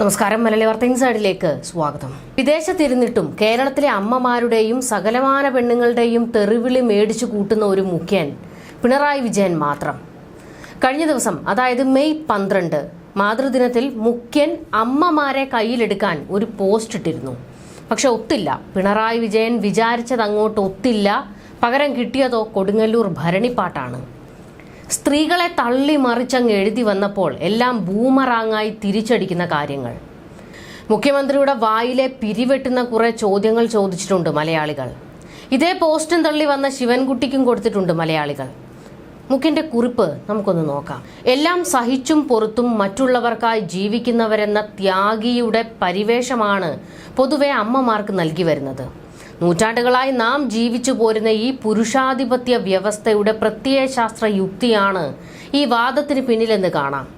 നമസ്കാരം. മലയാളി വാർത്ത ഇൻസൈഡിലേക്ക് സ്വാഗതം. വിദേശത്തിരുന്നിട്ടും കേരളത്തിലെ അമ്മമാരുടെയും സകലമാന പെണ്ണുങ്ങളുടെയും തെറിവിളി മേടിച്ചു കൂട്ടുന്ന ഒരു മുഖ്യൻ പിണറായി വിജയൻ മാത്രം. കഴിഞ്ഞ ദിവസം അതായത് മെയ് പന്ത്രണ്ട് മാതൃദിനത്തിൽ മുഖ്യൻ അമ്മമാരെ കയ്യിലെടുക്കാൻ ഒരു പോസ്റ്റ് ഇട്ടിരുന്നു. പക്ഷെ ഒത്തില്ല. പിണറായി വിജയൻ വിചാരിച്ചത് അങ്ങോട്ട് ഒത്തില്ല. പകരം കിട്ടിയതോ കൊടുങ്ങല്ലൂർ ഭരണിപ്പാട്ടാണ്. സ്ത്രീകളെ തള്ളി മറിച്ചങ്ങ് എഴുതി വന്നപ്പോൾ എല്ലാം ബൂമറാങ്ങായി തിരിച്ചടിക്കുന്ന കാര്യങ്ങൾ. മുഖ്യമന്ത്രിയുടെ വായിലെ പിരിവെട്ടുന്ന കുറെ ചോദ്യങ്ങൾ ചോദിച്ചിട്ടുണ്ട് മലയാളികൾ. ഇതേ പോസ്റ്റും തള്ളി വന്ന ശിവൻകുട്ടിക്കും കൊടുത്തിട്ടുണ്ട് മലയാളികൾ. മുഖ്യന്റെ കുറിപ്പ് നമുക്കൊന്ന് നോക്കാം. എല്ലാം സഹിച്ചും പൊറുത്തും മറ്റുള്ളവർക്കായി ജീവിക്കുന്നവരെന്ന ത്യാഗിയുടെ പരിവേഷമാണ് പൊതുവെ അമ്മമാർക്ക് നൽകി വരുന്നത്. നൂറ്റാണ്ടുകളായി നാം ജീവിച്ചു പോരുന്ന ഈ പുരുഷാധിപത്യ വ്യവസ്ഥയുടെ പ്രത്യയശാസ്ത്ര യുക്തിയാണ് ഈ വാദത്തിന് പിന്നിലെന്ന് കാണാം.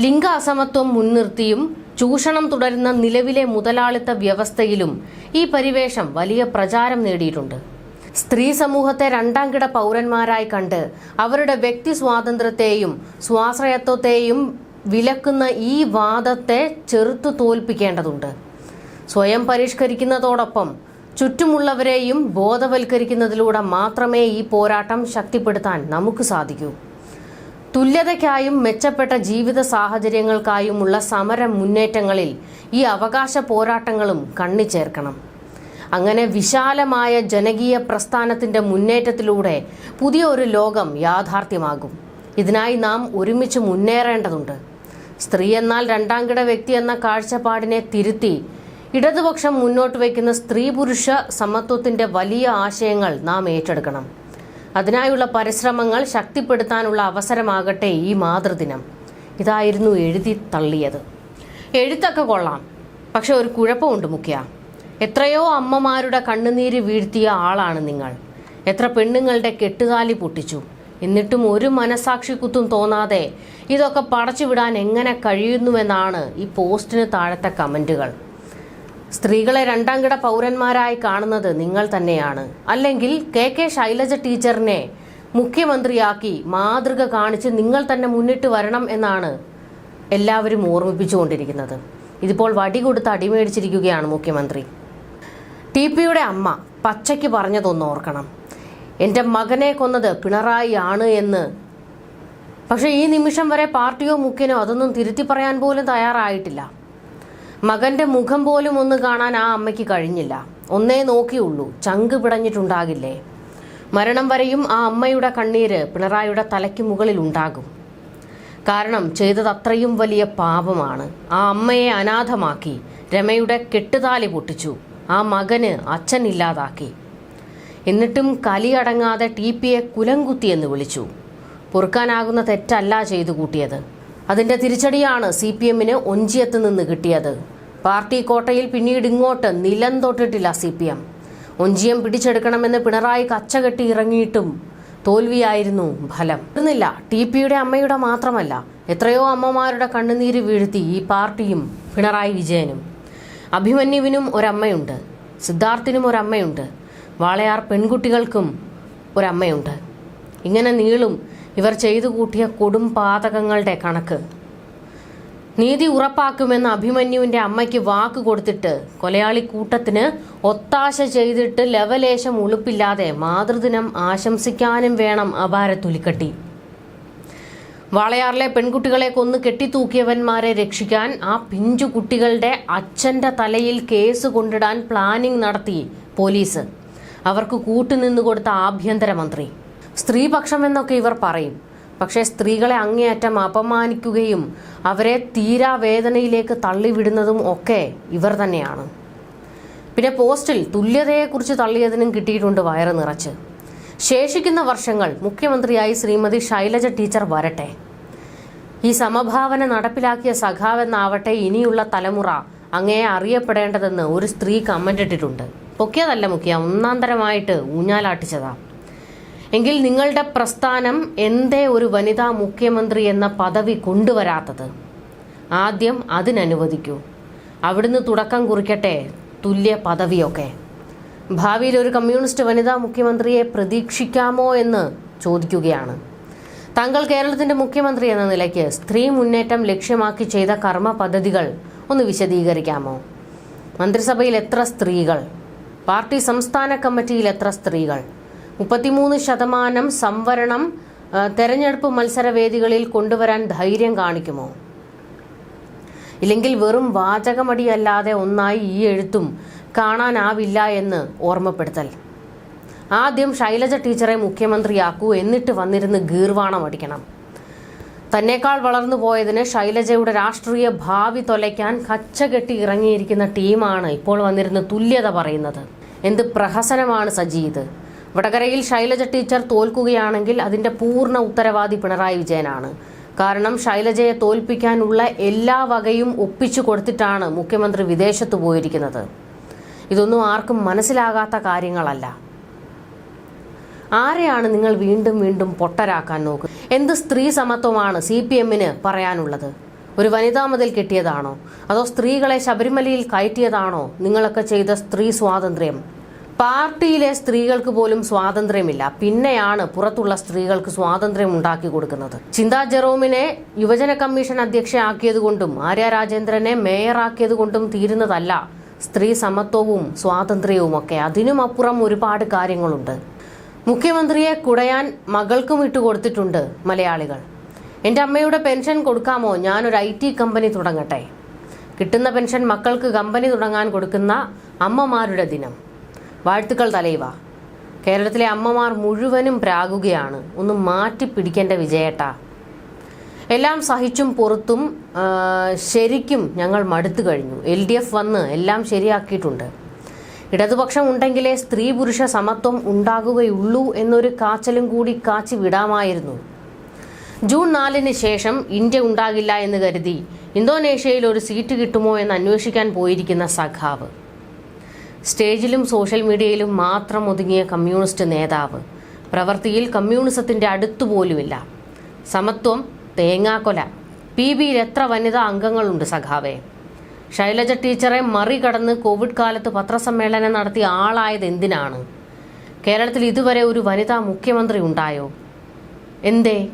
ലിംഗ അസമത്വം മുൻനിർത്തിയും ചൂഷണം തുടരുന്ന നിലവിലെ മുതലാളിത്ത വ്യവസ്ഥയിലും ഈ പരിവേഷം വലിയ പ്രചാരം നേടിയിട്ടുണ്ട്. സ്ത്രീ സമൂഹത്തെ രണ്ടാം കിട പൗരന്മാരായി കണ്ട് അവരുടെ വ്യക്തി സ്വാതന്ത്ര്യത്തെയും സ്വാശ്രയത്വത്തെയും വിലക്കുന്ന ഈ വാദത്തെ ചെറുത്തു തോൽപ്പിക്കേണ്ടതുണ്ട്. സ്വയം പരിഷ്കരിക്കുന്നതോടൊപ്പം ചുറ്റുമുള്ളവരെയും ബോധവൽക്കരിക്കുന്നതിലൂടെ മാത്രമേ ഈ പോരാട്ടം ശക്തിപ്പെടുത്താൻ നമുക്ക് സാധിക്കൂ. തുല്യതയ്ക്കായും മെച്ചപ്പെട്ട ജീവിത സാഹചര്യങ്ങൾക്കായുമുള്ള സമര മുന്നേറ്റങ്ങളിൽ ഈ അവകാശ പോരാട്ടങ്ങളും കണ്ണിച്ചേർക്കണം. അങ്ങനെ വിശാലമായ ജനകീയ പ്രസ്ഥാനത്തിന്റെ മുന്നേറ്റത്തിലൂടെ പുതിയ ഒരു ലോകം യാഥാർത്ഥ്യമാകും. ഇതിനായി നാം ഒരുമിച്ച് മുന്നേറേണ്ടതുണ്ട്. സ്ത്രീ എന്നാൽ രണ്ടാംകിട വ്യക്തി എന്ന കാഴ്ചപ്പാടിനെ തിരുത്തി ഇടതുപക്ഷം മുന്നോട്ട് വയ്ക്കുന്ന സ്ത്രീ പുരുഷ സമത്വത്തിന്റെ വലിയ ആശയങ്ങൾ നാം ഏറ്റെടുക്കണം. അതിനായുള്ള പരിശ്രമങ്ങൾ ശക്തിപ്പെടുത്താനുള്ള അവസരമാകട്ടെ ഈ മാതൃദിനം. ഇതായിരുന്നു എഴുതി തള്ളിയത്. എഴുത്തൊക്കെ കൊള്ളാം. പക്ഷെ ഒരു കുഴപ്പമുണ്ട് മുഖ്യ. എത്രയോ അമ്മമാരുടെ കണ്ണുനീര് വീഴ്ത്തിയ ആളാണ് നിങ്ങൾ. എത്ര പെണ്ണുങ്ങളുടെ കെട്ടുകാലി പൊട്ടിച്ചു. എന്നിട്ടും ഒരു മനസാക്ഷി കുത്തും തോന്നാതെ ഇതൊക്കെ പടച്ചുവിടാൻ എങ്ങനെ കഴിയുന്നുവെന്നാണ് ഈ പോസ്റ്റിന് താഴത്തെ കമന്റുകൾ. സ്ത്രീകളെ രണ്ടാം കിട പൗരന്മാരായി കാണുന്നത് നിങ്ങൾ തന്നെയാണ്. അല്ലെങ്കിൽ കെ കെ ശൈലജ ടീച്ചറിനെ മുഖ്യമന്ത്രിയാക്കി മാതൃക കാണിച്ച് നിങ്ങൾ തന്നെ മുന്നിട്ട് വരണം എന്നാണ് എല്ലാവരും ഓർമ്മിപ്പിച്ചുകൊണ്ടിരിക്കുന്നത്. ഇതിപ്പോൾ വടി കൊടുത്ത് അടിമേടിച്ചിരിക്കുകയാണ് മുഖ്യമന്ത്രി. ടി പിയുടെ അമ്മ പച്ചയ്ക്ക് പറഞ്ഞതൊന്ന് ഓർക്കണം. എന്റെ മകനെ കൊന്നത് പിണറായി ആണ് എന്ന്. പക്ഷേ ഈ നിമിഷം വരെ പാർട്ടിയോ മുഖ്യനോ അതൊന്നും തിരുത്തി പറയാൻ പോലും തയ്യാറായിട്ടില്ല. മകന്റെ മുഖം പോലും ഒന്ന് കാണാൻ ആ അമ്മയ്ക്ക് കഴിഞ്ഞില്ല. ഒന്നേ നോക്കിയുള്ളൂ. ചങ്ക് പിടഞ്ഞിട്ടുണ്ടാകില്ലേ? മരണം വരെയും ആ അമ്മയുടെ കണ്ണീര് പിണറായിയുടെ തലയ്ക്ക് മുകളിൽ ഉണ്ടാകും. കാരണം ചെയ്തത് അത്രയും വലിയ പാപമാണ്. ആ അമ്മയെ അനാഥമാക്കി രമയുടെ കെട്ടുതാലി പൊട്ടിച്ചു. ആ മകന് അച്ഛൻ ഇല്ലാതാക്കി. എന്നിട്ടും കലി അടങ്ങാതെ ടി പിയെ കുലംകുത്തിയെന്ന് വിളിച്ചു. പൊറുക്കാനാകുന്ന തെറ്റല്ല ചെയ്തു കൂട്ടിയത്. അതിന്റെ തിരിച്ചടിയാണ് സി പി എമ്മിന് ഒഞ്ചിയത്ത് നിന്ന് കിട്ടിയത്. പാർട്ടി കോട്ടയിൽ പിന്നീട് ഇങ്ങോട്ട് നിലം തൊട്ടിട്ടില്ല സി പി എം. ഒഞ്ചിയം പിടിച്ചെടുക്കണമെന്ന് പിണറായി കച്ചകെട്ടി ഇറങ്ങിയിട്ടും തോൽവിയായിരുന്നു ഫലം. ഇരുന്നില്ല ടി പിയുടെ അമ്മയുടെ മാത്രമല്ല എത്രയോ അമ്മമാരുടെ കണ്ണുനീര് വീഴ്ത്തി ഈ പാർട്ടിയും പിണറായി വിജയനും. അഭിമന്യുവിനും ഒരമ്മയുണ്ട് സിദ്ധാർത്ഥിനും ഒരമ്മയുണ്ട് വാളയാർ പെൺകുട്ടികൾക്കും ഒരമ്മയുണ്ട്. ഇങ്ങനെ നീളും ഇവർ ചെയ്തു കൂട്ടിയ കൊടും പാതകങ്ങളുടെ കണക്ക്. നീതി ഉറപ്പാക്കുമെന്ന് അഭിമന്യുവിന്റെ അമ്മയ്ക്ക് വാക്ക് കൊടുത്തിട്ട് കൊലയാളി കൂട്ടത്തിന് ഒത്താശ ചെയ്തിട്ട് ലവലേശം ഉളുപ്പില്ലാതെ മാതൃദിനം ആശംസിക്കാനും വേണം അപാര തുലിക്കട്ടി. വാളയാറിലെ പെൺകുട്ടികളെ കൊന്ന് കെട്ടിത്തൂക്കിയവന്മാരെ രക്ഷിക്കാൻ ആ പിഞ്ചു കുട്ടികളുടെ അച്ഛന്റെ തലയിൽ കേസ് കൊണ്ടിടാൻ പ്ലാനിംഗ് നടത്തി പോലീസ്. അവർക്ക് കൂട്ടുനിന്നു കൊടുത്ത ആഭ്യന്തരമന്ത്രി. സ്ത്രീപക്ഷം എന്നൊക്കെ ഇവർ പറയും. പക്ഷേ സ്ത്രീകളെ അങ്ങേയറ്റം അപമാനിക്കുകയും അവരെ തീരാവേദനയിലേക്ക് തള്ളിവിടുന്നതും ഒക്കെ ഇവർ തന്നെയാണ്. പിന്നെ പോസ്റ്റിൽ തുല്യതയെക്കുറിച്ച് തള്ളിയതിനും കിട്ടിയിട്ടുണ്ട് വയറ് നിറച്ച്. ശേഷിക്കുന്ന വർഷങ്ങൾ മുഖ്യമന്ത്രിയായി ശ്രീമതി ശൈലജ ടീച്ചർ വരട്ടെ. ഈ സമഭാവന നടപ്പിലാക്കിയ സഖാവെന്നാവട്ടെ ഇനിയുള്ള തലമുറ അങ്ങേ അറിയപ്പെടേണ്ടതെന്ന് ഒരു സ്ത്രീ കമന്റ് ഇട്ടിട്ടുണ്ട്. പൊക്കിയതല്ല മുഖ്യ ഒന്നാന്തരമായിട്ട് ഊഞ്ഞാലാട്ടിച്ചതാ. എങ്കിൽ നിങ്ങളുടെ പ്രസ്ഥാനം എന്തേ ഒരു വനിതാ മുഖ്യമന്ത്രി എന്ന പദവി കൊണ്ടുവരാത്തത്? ആദ്യം അതിനനുവദിക്കൂ. അവിടുന്ന് തുടക്കം കുറിക്കട്ടെ തുല്യ പദവിയൊക്കെ. ഭാവിയിൽ ഒരു കമ്മ്യൂണിസ്റ്റ് വനിതാ മുഖ്യമന്ത്രിയെ പ്രതീക്ഷിക്കാമോ എന്ന് ചോദിക്കുകയാണ്. താങ്കൾ കേരളത്തിന്റെ മുഖ്യമന്ത്രി എന്ന നിലയ്ക്ക് സ്ത്രീ മുന്നേറ്റം ലക്ഷ്യമാക്കി ചെയ്ത കർമ്മ പദ്ധതികൾ ഒന്ന് വിശദീകരിക്കാമോ? മന്ത്രിസഭയിൽ എത്ര സ്ത്രീകൾ? പാർട്ടി സംസ്ഥാന കമ്മിറ്റിയിൽ എത്ര സ്ത്രീകൾ? മുപ്പത്തിമൂന്ന് ശതമാനം സംവരണം തെരഞ്ഞെടുപ്പ് മത്സരവേദികളിൽ കൊണ്ടുവരാൻ ധൈര്യം കാണിക്കുമോ? ഇല്ലെങ്കിൽ വെറും വാചകമടിയല്ലാതെ ഒന്നായി ഈ എഴുത്തും കാണാനാവില്ല എന്ന് ഓർമ്മപ്പെടുത്തൽ. ആദ്യം ശൈലജ ടീച്ചറെ മുഖ്യമന്ത്രിയാക്കൂ എന്നിട്ട് വന്നിരുന്ന് ഗീർവാണം അടിക്കണം. തന്നേക്കാൾ വളർന്നു പോയതിന് ശൈലജയുടെ രാഷ്ട്രീയ ഭാവി തൊലയ്ക്കാൻ കച്ചകെട്ടി ഇറങ്ങിയിരിക്കുന്ന ടീമാണ് ഇപ്പോൾ വന്നിരുന്ന് തുല്യത പറയുന്നത്. എന്ത് പ്രഹസനമാണ് സജീത് വടകരയിൽ ശൈലജ ടീച്ചർ തോൽക്കുകയാണെങ്കിൽ അതിന്റെ പൂർണ ഉത്തരവാദി പിണറായി വിജയനാണ്. കാരണം ശൈലജയെ തോൽപ്പിക്കാനുള്ള എല്ലാ വകയും ഒപ്പിച്ചു കൊടുത്തിട്ടാണ് മുഖ്യമന്ത്രി വിദേശത്ത് പോയിരിക്കുന്നത്. ഇതൊന്നും ആർക്കും മനസ്സിലാകാത്ത കാര്യങ്ങളല്ല. ആരെയാണ് നിങ്ങൾ വീണ്ടും വീണ്ടും പൊട്ടരാക്കാൻ നോക്കുക എന്ത് സ്ത്രീ സമത്വമാണ് സി പി എമ്മിന് പറയാനുള്ളത്? ഒരു വനിതാ മതിൽ കിട്ടിയതാണോ? അതോ സ്ത്രീകളെ ശബരിമലയിൽ കയറ്റിയതാണോ നിങ്ങളൊക്കെ ചെയ്ത സ്ത്രീ സ്വാതന്ത്ര്യം? പാർട്ടിയിലെ സ്ത്രീകൾക്ക് പോലും സ്വാതന്ത്ര്യമില്ല. പിന്നെയാണ് പുറത്തുള്ള സ്ത്രീകൾക്ക് സ്വാതന്ത്ര്യം ഉണ്ടാക്കി കൊടുക്കുന്നത്. ചിന്താ ജെറോമിനെ യുവജന കമ്മീഷൻ അധ്യക്ഷയാക്കിയതുകൊണ്ടും ആര്യ രാജേന്ദ്രനെ മേയറാക്കിയതുകൊണ്ടും തീരുന്നതല്ല സ്ത്രീ സമത്വവും സ്വാതന്ത്ര്യവും ഒക്കെ അതിനും അപ്പുറം ഒരുപാട് കാര്യങ്ങളുണ്ട്. മുഖ്യമന്ത്രിയെ കുടയാൻ മകൾക്കും ഇട്ട് കൊടുത്തിട്ടുണ്ട് മലയാളികൾ. എന്റെ അമ്മയുടെ പെൻഷൻ കൊടുക്കാമോ? ഞാനൊരു ഐ ടി കമ്പനി തുടങ്ങട്ടെ. കിട്ടുന്ന പെൻഷൻ മക്കൾക്ക് കമ്പനി തുടങ്ങാൻ കൊടുക്കുന്ന അമ്മമാരുടെ ദിനം. വാഴ്ത്തുക്കൾ തലൈവ. കേരളത്തിലെ അമ്മമാർ മുഴുവനും പ്രാകുകയാണ്. ഒന്ന് മാറ്റി പിടിക്കേണ്ട വിജയേട്ട. എല്ലാം സഹിച്ചും പുറത്തും ശരിക്കും ഞങ്ങൾ മടുത്തു കഴിഞ്ഞു. എൽ ഡി എഫ് വന്ന് എല്ലാം ശരിയാക്കിയിട്ടുണ്ട്. ഇടതുപക്ഷം ഉണ്ടെങ്കിലേ സ്ത്രീ പുരുഷ സമത്വം ഉണ്ടാകുകയുള്ളൂ എന്നൊരു കാച്ചലും കൂടി കാച്ചി വിടാമായിരുന്നു. ജൂൺ നാലിന് ശേഷം ഇന്ത്യ ഉണ്ടാകില്ല എന്ന് കരുതി ഇന്തോനേഷ്യയിൽ ഒരു സീറ്റ് കിട്ടുമോ എന്ന് അന്വേഷിക്കാൻ പോയിരിക്കുന്ന സഖാവ്. സ്റ്റേജിലും സോഷ്യൽ മീഡിയയിലും മാത്രം ഒതുങ്ങിയ കമ്മ്യൂണിസ്റ്റ് നേതാവ്. പ്രവൃത്തിയിൽ കമ്മ്യൂണിസത്തിന്റെ അടുത്തുപോലുമില്ല. സമത്വം തേങ്ങാക്കൊല. പി ബിയിൽ എത്ര വനിതാ അംഗങ്ങളുണ്ട് സഖാവേ? ശൈലജ ടീച്ചറെ മറികടന്ന് കോവിഡ് കാലത്ത് പത്രസമ്മേളനം നടത്തിയ ആളായത് എന്തിനാണ്? കേരളത്തിൽ ഇതുവരെ ഒരു വനിതാ മുഖ്യമന്ത്രി ഉണ്ടായോ? എന്തേ?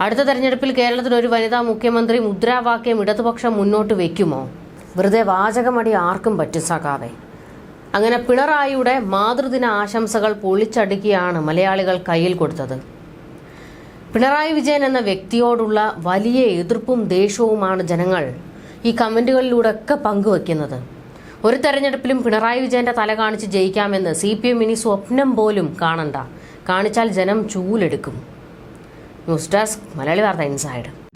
അടുത്ത തെരഞ്ഞെടുപ്പിൽ കേരളത്തിൽ ഒരു വനിതാ മുഖ്യമന്ത്രി മുദ്രാവാക്യം ഇടതുപക്ഷം മുന്നോട്ട് വയ്ക്കുമോ? വെറുതെ വാചകമടി ആർക്കും പറ്റും സഖാവേ. അങ്ങനെ പിണറായിയുടെ മാതൃദിന ആശംസകൾ പൊളിച്ചടുക്കിയാണ് മലയാളികൾ കയ്യിൽ കൊടുത്തത്. പിണറായി വിജയൻ എന്ന വ്യക്തിയോടുള്ള വലിയ എതിർപ്പും ദേഷ്യവുമാണ് ജനങ്ങൾ ഈ കമന്റുകളിലൂടെ ഒക്കെ പങ്കുവെക്കുന്നത്. ഒരു തെരഞ്ഞെടുപ്പിലും പിണറായി വിജയന്റെ തല കാണിച്ച് ജയിക്കാമെന്ന് സി പി എം ഇനി സ്വപ്നം പോലും കാണണ്ട. കാണിച്ചാൽ ജനം ചൂലെടുക്കും. ന്യൂസ് ഡെസ്ക് മലയാളി വാർത്ത ഇൻസൈഡ്.